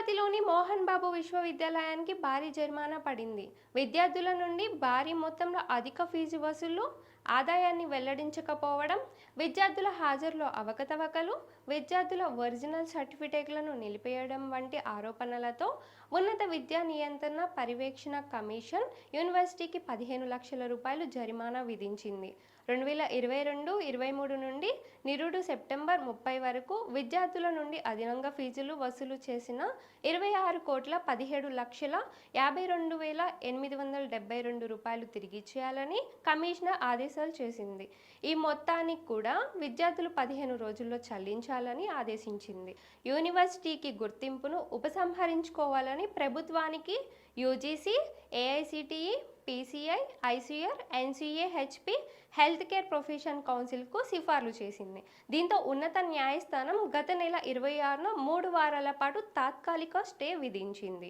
తిరుపతిలోని మోహన్ బాబు విశ్వవిద్యాలయానికి భారీ జరిమానా పడింది. విద్యార్థుల నుండి భారీ మొత్తంలో అధిక ఫీజు వసూలు ఆదాయాన్ని వెల్లడించకపోవడం విద్యార్థుల హాజరులో అవకతవకలు విద్యార్థుల ఒరిజినల్ సర్టిఫికేట్లను నిలిపేయడం వంటి ఆరోపణలతో ఉన్నత విద్యా నియంత్రణ పర్యవేక్షణ కమిషన్ యూనివర్సిటీకి పదిహేను లక్షల రూపాయలు జరిమానా విధించింది. రెండు వేల ఇరవై రెండు ఇరవై మూడు నుండి నిరుడు సెప్టెంబర్ ముప్పై వరకు విద్యార్థుల నుండి అదనంగా ఫీజులు వసూలు చేసిన ఇరవై ఆరు కోట్ల పదిహేడు లక్షల యాభై రెండు వేల ఎనిమిది వందల డెబ్బై రెండు రూపాయలు తిరిగి చేయాలని కమిషనర్ ఆదేశం ఆదేశాలు చేసింది. ఈ మొత్తానికి కూడా విద్యార్థులు పదిహేను రోజుల్లో చెల్లించాలని ఆదేశించింది. యూనివర్సిటీకి గుర్తింపును ఉపసంహరించుకోవాలని ప్రభుత్వానికి UGC AICTE PCI ICR NCAHP health care profession కౌన్సిల్కు సిఫార్లు చేసింది. దీంతో ఉన్నత న్యాయస్థానం గత నెల ఇరవై ఆరున మూడు వారాల పాటు తాత్కాలిక స్టే విధించింది.